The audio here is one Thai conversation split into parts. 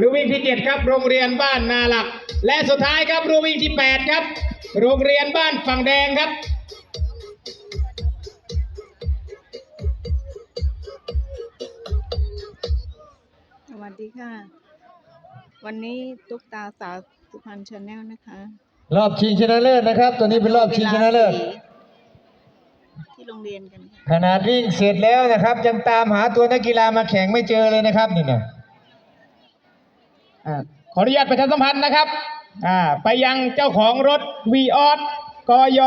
รูวิ่งที่ 7 ครับ โรงเรียนบ้านนาหลัก และสุดท้ายครับรูวิ่งที่ 8 ครับ โรงเรียนบ้านฝั่งแดงครับสวัสดีค่ะ วันนี้ตุ๊กตาสาวสุพรรณชาแนลนะคะ รอบชิงชนะเลิศนะครับ ตัวนี้เป็นรอบชิงชนะเลิศที่โรงเรียนกันค่ะขนาดวิ่งเสร็จแล้วนะครับ ยังตามหาตัวนักกีฬามาแข่งไม่เจอเลยนะครับนี่นะอ่า ขออนุญาตประชาสัมพันธ์นะครับอ่าไปยังเจ้าของรถวีออสกย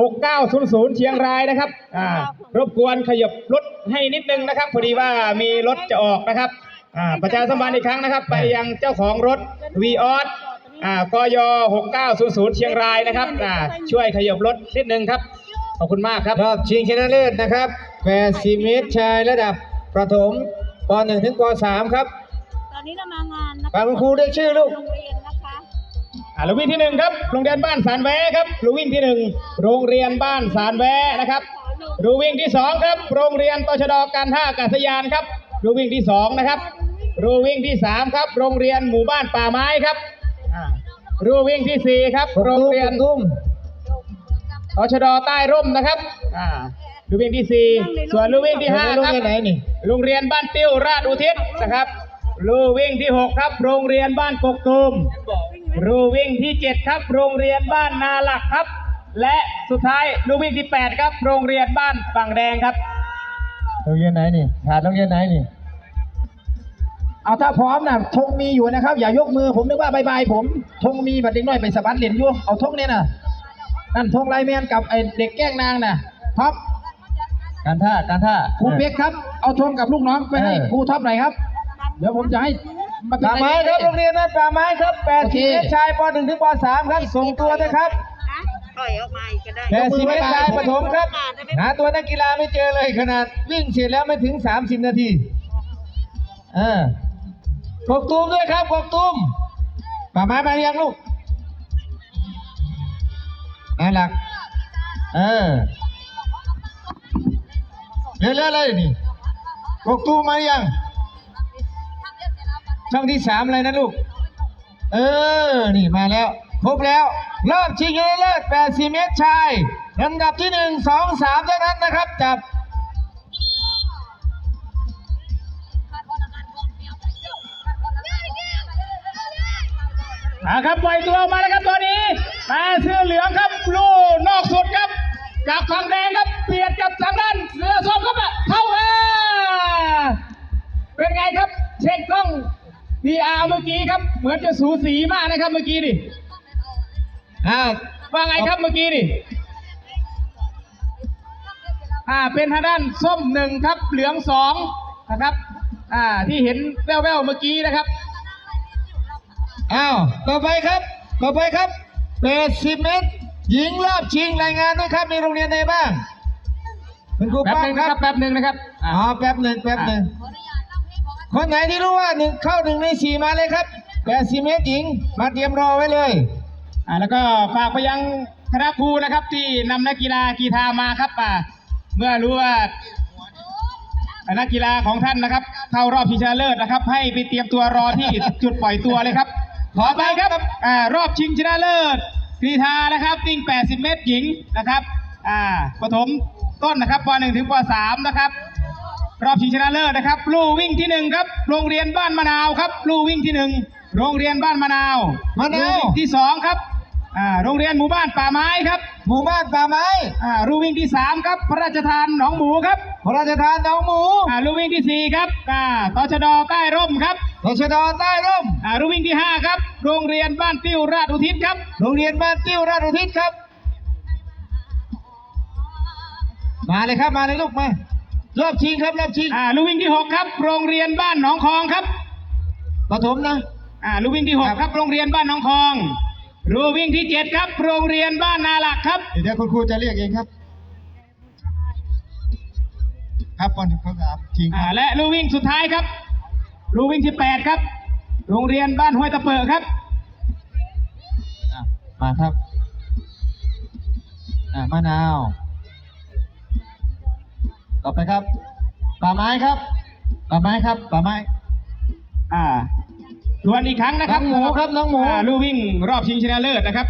6900 เชียงรายนะครับอ่ารบกวนขยับรถให้นิดนึงนะครับ พอดีว่ามีรถจะออกนะครับอ่าประชาสัมพันธ์อีกครั้งนะครับ ไปยังเจ้าของรถวีออสอ่ากย6900 เชียงรายนะครับอ่าช่วยขยับรถนิดนึงครับ ขอบคุณมากครับรอบชิงชนะเลิศนะครับ80เมตรชายระดับประถมป .1 ถึงป .3 ครับ ตอนนี้เรามางานนะฝากคุณครูเรียกชื่อลูก โรงเรียนนะคะอ่าลูกวิ่งที่หนึ่งครับ โรงเรียนบ้านสารแวครับลูกวิ่งที่หนึ่งโรงเรียนบ้านสารแวนะครับลูกวิ่งที่สองครับ โรงเรียนตชดการท่าอากาศยานครับลูกวิ่งที่สองนะครับลูกวิ่งที่สามครับ โรงเรียนหมู่บ้านป่าไม้ครับอ่าลูกวิ่งที่สี่ครับ โรงเรียนตุ้มตชดใต้ร่มนะครับอ่าลูกวิ่งที่สี่ส่วนลูกวิ่งที่ห้าโรงครับเรียนไหนนี่โรงเรียนบ้านติ้วราชอุทิศนะครับ รูวิ่งที่ 6 ครับ โรงเรียนบ้านกกตูมรูวิ่งที่ 7 ครับ โรงเรียนบ้านนาหลักครับ และสุดท้ายรูวิ่งที่ 8 ครับ โรงเรียนบ้านฝั่งแดงครับโรงเรียนไหนนี่ขาดโรงเรียนไหนนี่เอาถ้าพร้อมนะธงมีอยู่นะครับ อย่ายกมือผมนึกว่าบายบายผมธงมีบัดเด็กน้อยไปสะบัดเหรียญอยู่เอาธงเนี่ยนะนั่นธงไลน์แมนกับไอเด็กแกล้งนางนะท็อปการท่าการท่าครูเป๊กครับ เอาธงกับลูกน้องไปให้เออครูท็อปหน่อยครับ เดี๋ยวผมจะให้มาเป็นป่าไม้ครับโรงเรียนนั้นป่าไม้ครับโอเค80เมตรชายป .1 ถึงป .3 ครับส่งตัวนะครับปล่อยออกมาอีกก็ได้80เมตรชายประถมครับหาตัวนักกีฬาไม่เจอเลยขนาดวิ่งเสร็จแล้วไม่ถึง30นาทีเออกกตูมด้วยครับกกตูมป่าไม้มาหรือยังลูกนั่นหลัก เออเรื่อยๆเลยนี่กกตูมมาหรือยัง ช่องที่สามอะไรนะลูก เออ นี่มาแล้ว ครบแล้ว รอบชิงชนะเลิศ80 เมตรชายลำดับที่หนึ่งสองสามเท่านั้นนะครับ จับอ่าครับปล่อยตัวออกมาแล้วครับตอนนี้แมาเสื้อเหลืองครับลูกนอกสุดครับกับฝั่งแดงครับเบียดกับทางด้านเสื้อส้มครับอะเข้ามาเป็นไงครับ ดีอาร์เมื่อกี้ครับ เหมือนจะสูสีมากนะครับเมื่อกี้ดิอ่าว่าไงครับเมื่อกี้ดิอ่าเป็นทางด้านส้มหนึ่งครับเหลืองสองนะครับอ่าที่เห็นแว่วๆเมื่อกี้นะครับอ้าวต่อไปครับ ต่อไปครับ80เมตร หญิงรอบชิงรายงานด้วยครับมีโรงเรียนไหนบ้างคุณครูแป๊บป้าหนึ่งคนะรับครับแป๊บหนึ่งนะครับอ่าอ๋อแป๊บหนึ่งแป๊บหนึ่ง คนไหนที่รู้ว่าหนึ่งเข้าหนึ่งในสี่มาเลยครับ80เมตรหญิงมาเตรียมรอไว้เลยอ่าแล้วก็ฝากไปยังคณะครูนะครับที่นำนักกีฬากีฬามาครับอ่าเมื่อรู้ว่านักกีฬาของท่านนะครับ เข้ารอบชิงชนะเลิศนะครับ ให้ไปเตรียมตัวรอที่จุดปล่อยตัวเลยครับ ขอไปครับอ่ารอบชิงชนะเลิศกีฬานะครับวิ่ง 80 เมตรหญิงนะครับอ่าปฐมต้นนะครับป .1 ถึงป .3 นะครับ รอบชิงชนะเลิศนะครับ ลู่วิ่งที่หนึ่งครับ โรงเรียนบ้านมะนาวครับ ลู่วิ่งที่หนึ่งโรงเรียนบ้านมะนาวมะนาว ลู่วิ่งที่สองครับอ่าโรงเรียนหมู่บ้านป่าไม้ครับหมู่บ้านป่าไม้อ่าลู่วิ่งที่สามครับ พระราชทานหนองหมูครับพระราชทานหนองหมูอ่าลู่วิ่งที่สี่ครับอ่าตชดใต้ร่มครับตชดใต้ร่มอ่าลู่วิ่งที่ห้าครับ โรงเรียนบ้านติ้วราชอุทิศครับ โรงเรียนบ้านติ้วราชอุทิศครับ มาเลยครับมาเลยลูกมา รอบชิงครับรอบชิงอ่าลู่วิ่งที่หกครับ โรงเรียนบ้านหนองคองครับปฐมนะอ่าลู่วิ่งที่หกครับ โรงเรียนบ้านหนองคองลู่วิ่งที่เจ็ดครับ โรงเรียนบ้านนาหลักครับเดี๋ยวคุณครูจะเรียกเองครับ ครับก่อนเขาจะชิงคอ่ารับและลู่วิ่งสุดท้ายครับลู่วิ่งที่8ครับ โรงเรียนบ้านห้วยตะเปิดครับอะมาครับอ่ามะนาว ต่อไปครับป่าไม้ครับป่าไม้ครับป่าไม้ อ่าทวนอีกครั้งนะครับน้องหมูครับน้องหมูาลู่วิ่งรอบชิงชนะเลิศนะครับ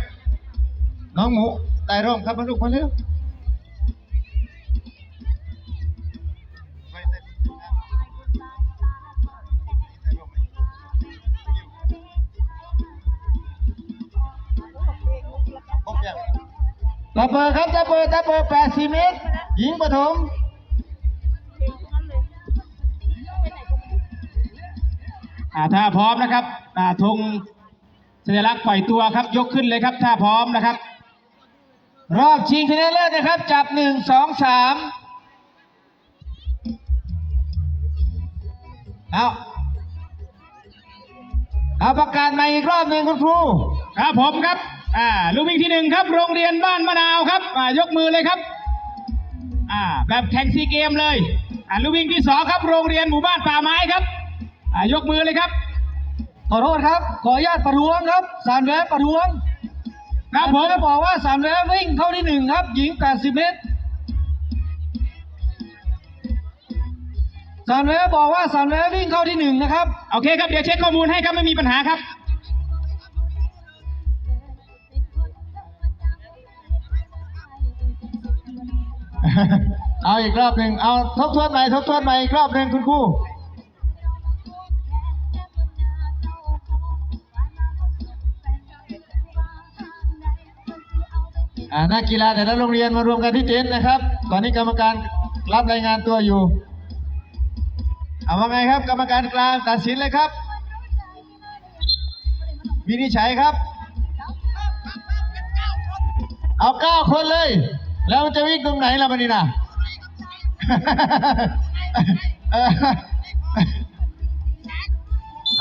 น้องหมูไต่ร่มครับมาลูกมาเร็วตะเปิดครับตะเปิดตะเปิด80 เมตร หญิงปฐม ถ้าพร้อมนะครับอ่าธงสัญลักษณ์ปล่อยตัวครับยกขึ้นเลยครับถ้าพร้อมนะครับ รอบชิงชนะเลิศนะครับ จับหนึ่งสองสามเอาเอาประกาศใหม่อีกรอบหนึ่งคุณครูครับผมครับ อ่าลูกวิ่งที่หนึ่งครับ โรงเรียนบ้านมะนาวครับ อ่ายกมือเลยครับ อ่าแบบแข่งซีเกมเลย อ่าลูกวิ่งที่สองครับ โรงเรียนหมู่บ้านป่าไม้ครับ ยกมือเลยครับ ขอโทษครับ ขออนุญาตประท้วงครับ สามแวะประท้วงครับผมจะบอกว่าสามแวะวิ่งเข้าที่หนึ่งครับ หญิง 80 เมตร สามแวะบอกว่าสามแวะวิ่งเข้าที่หนึ่งนะครับ โอเคครับ เดี๋ยวเช็คข้อมูลให้ครับ ไม่มีปัญหาครับเอาอีกรอบหนึ่งเอาทบทวนใหม่ทบทวนใหม่อีกรอบหนึ่งคุณครู นักกีฬาแต่ละโรงเรียนมารวมกันที่เต็นท์นะครับ ตอนนี้กรรมการรับรายงานตัวอยู่ เอาว่าไงครับ กรรมการกลางตัดสินเลยครับวินิจฉัยครับ เอาเก้าคนเลย แล้วมันจะวิ่งตรงไหนล่ะมันนี่นะ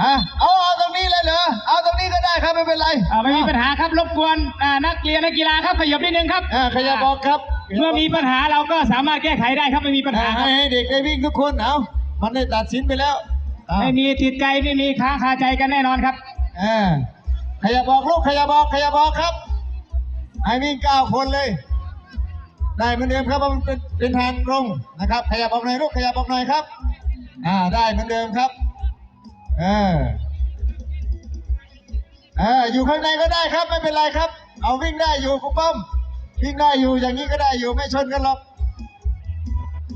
ฮะเอาเอาตรงนี้เลยเหรอเอาตรงนี้ก็ได้ครับไม่เป็นไรอ่าไม่มีปัญหาครับรบกวนอ่านักเรียนนักกีฬาครับขยับนิดนึงครับอ่าขยับบอกครับเมื่อมีปัญหาเราก็สามารถแก้ไขได้ครับไม่มีปัญหาอ่าครับให้ให้เด็กได้วิ่งทุกคนเอามันได้ตัดสินไปแล้วอ่าไม่มีติดใจไม่มีค้างคาใจกันแน่นอนครับอ่าขยับบอกลูกขยับบอกขยับบอกครับให้วิ่งเก้าคนเลย ได้เหมือนเดิมครับเพราะมันเป็นเป็นทางตรงนะครับ ขยับออกหน่อยลูกขยับออกหน่อยครับ อ่าได้เหมือนเดิมครับเออเอออยู่ข้างในก็ได้ครับไม่เป็นไรครับ เอาวิ่งได้อยู่คุณป้อมวิ่งได้อยู่อย่างนี้ก็ได้อยู่ไม่ชนกันหรอก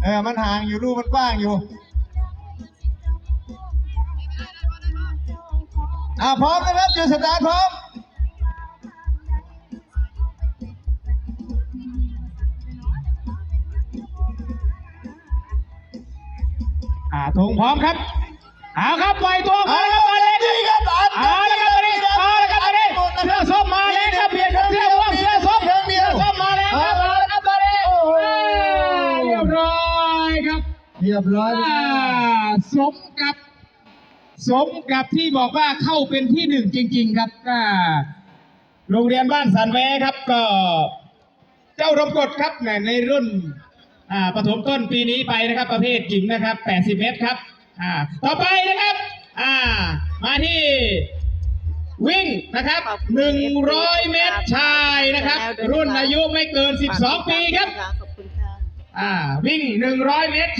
เออมันห่างอยู่รูมันกว้างอยู่อ่าพร้อมนะครับจุดสตาร์ทพร้อมอ่าธงพร้อมครับ เอาครับปล่อยตัวมาแล้วครับมาเลยดีครับอ่านเอาละครับมาเลยเอาละครับมาเลยเสื้อส้มมาแล้วครับเปลี่ยนเสื้อม่วงเสื้อส้มเสื้อส้มมาแล้วครับเอาละครับมาเลยเรียบร้อยครับเรียบร้อยอ่าสมกับ สมกับที่บอกว่าเข้าเป็นที่หนึ่งจริง ๆ ครับอ่าโรงเรียนบ้านสันแวครับก็เจ้ารมกฎครับในในรุ่นอ่าปฐมต้นปีนี้ไปนะครับประเภทหญิงนะครับ 80 เมตรครับ อ่าต่อไปนะครับ อ่า มาที่วิ่งนะครับ 100 เมตรชายนะครับ รุ่นอายุไม่เกิน 12 ปีครับ ขอบคุณค่ะ อ่า วิ่ง 100 เมตร